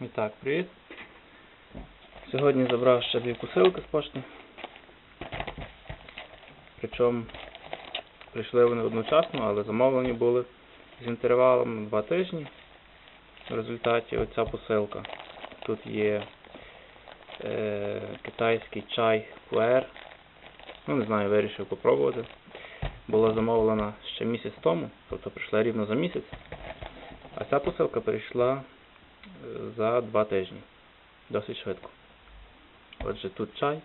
І так, привіт. Сьогодні забрав ще дві посилки з пошти. Причому прийшли вони одночасно, але замовлені були з інтервалом 2 тижні. В результаті оця посилка. Тут є е, китайський чай пуер. Ну, не знаю, вирішив попробувати. Була замовлена ще місяць тому, тобто прийшла рівно за місяць. А ця посилка прийшла за два тижні. Досить швидко. Отже, тут чай,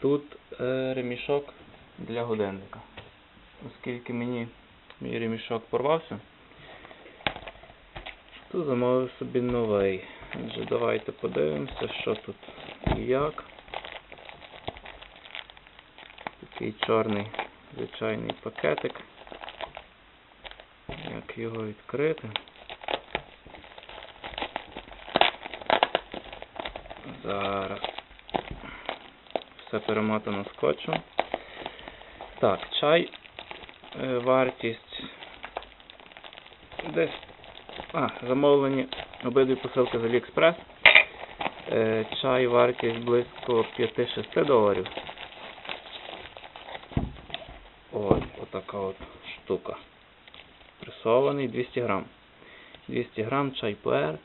тут е, ремішок для годинника. Оскільки мені мій ремішок порвався, то замовив собі новий. Отже, давайте подивимося, що тут і як. Такий чорний звичайний пакетик. Як його відкрити? Зараз. Все перемотано скотчем. Так, чай. е, Вартість. Десь. А, замовлені обидві посилки з AliExpress. Е, Чай вартість близько 5-6 доларів. Ось отака от штука. Пресований 200 грам. 200 грам чай пуер.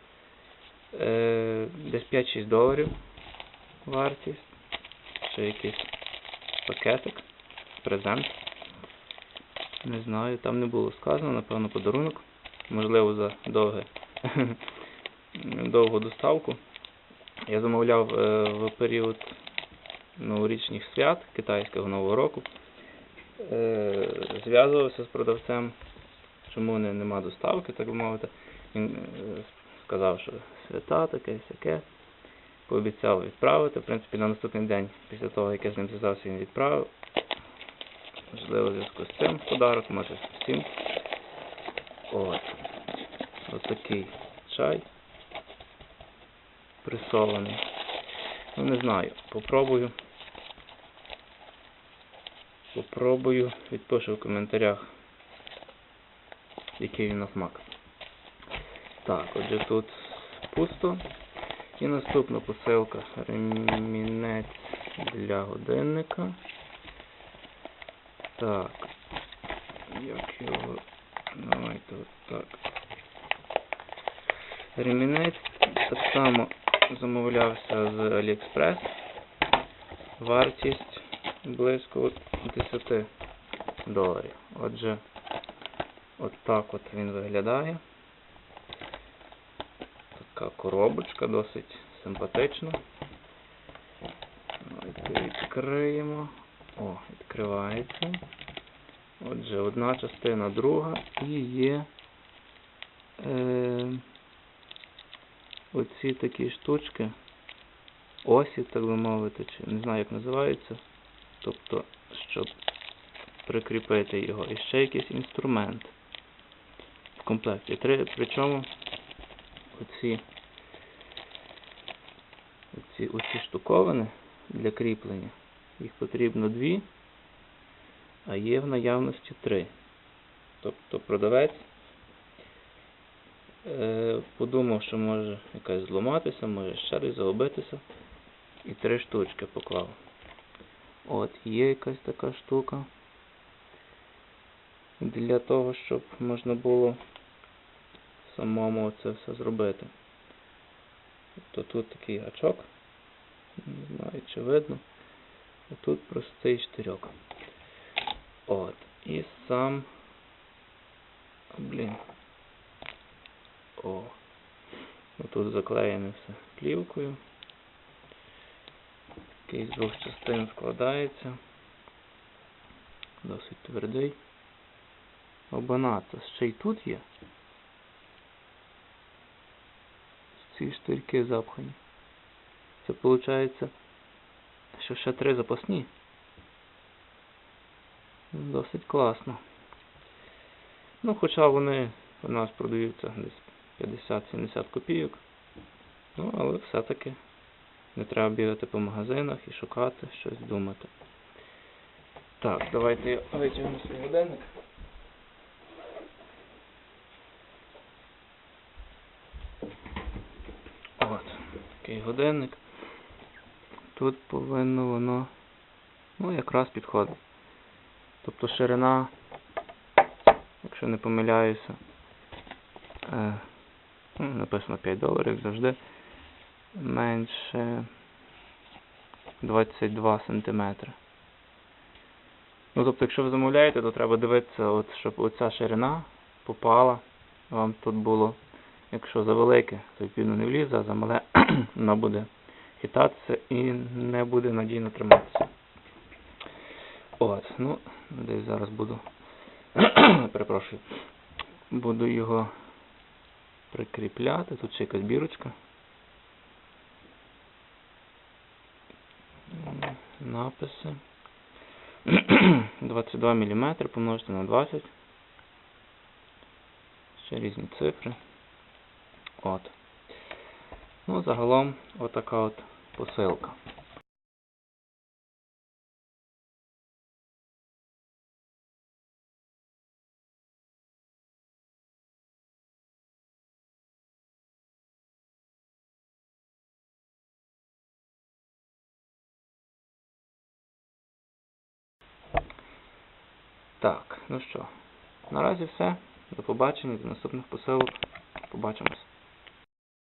Е, десь 5-6 доларів вартість. Ще якийсь пакетик. Презент. Не знаю, там не було сказано, напевно, подарунок. Можливо, за довге довгу доставку. Я замовляв е, в період новорічних свят китайського Нового року. Е, зв'язувався з продавцем, чому не, нема доставки, так би мовити. Він е, сказав, що свята таке, сяке. Пообіцяв відправити. В принципі, на наступний день, після того, як я з ним зв'язався, він відправив. Можливо, в зв'язку з цим подарок, може з цим. От. Ось такий чай. Пресований. Ну, не знаю. Попробую. Попробую. Відпишу в коментарях, який він на смак. Так, отже тут пусто. І наступна посилка. Ремінець для годинника. Так. Як його. Давайте от так. Ремінець так само замовлявся з AliExpress. Вартість близько 10 доларів. Отже, от от він виглядає. Така коробочка досить симпатична. Давайте відкриємо. О, відкривається. Отже, одна частина, друга і є е, оці такі штучки. Осі, так би мовити, чи не знаю як називаються. Тобто, щоб прикріпити його. І ще якийсь інструмент в комплекті. Причому оці, оці, оці штуковини для кріплення. Їх потрібно дві, а є в наявності три. Тобто продавець е, подумав, що може якась зламатися, може ще десь загубитися. І три штучки поклав. От, є якась така штука. Для того, щоб можна було самому це все зробити. Тобто тут такий гачок. Не знаю, чи видно. А тут простий штирьок. От. І сам. Блін. О. Тут заклеєне все плівкою. Такий з двох частин складається. Досить твердий. Обана, це ще й тут є. Ці штирки запхані. Це виходить, що ще три запасні. Досить класно. Ну, хоча вони у нас продаються десь 50-70 копійок. Ну, але все-таки не треба бігати по магазинах і шукати, щось думати. Так, давайте я витягну свій годинник. такий годинник. Тут повинно воно ну, якраз підходить. Тобто ширина, якщо не помиляюся, е, ну, написано 5 доларів, як завжди, менше 22 сантиметри. Ну, тобто, якщо ви замовляєте, то треба дивитися, от, щоб оця ширина попала. Вам тут було, якщо завелике, то відповідно не влізе, а замале воно буде хитатися і не буде надійно триматися. От, ну, десь зараз буду. Перепрошую. Буду його прикріпляти. Тут ще якась бірочка. Написи. 22 мм помножити на 20. Ще різні цифри. От. Ну, загалом отака от посилка. Так, ну що, наразі все. До побачення, до наступних посилок. Побачимось.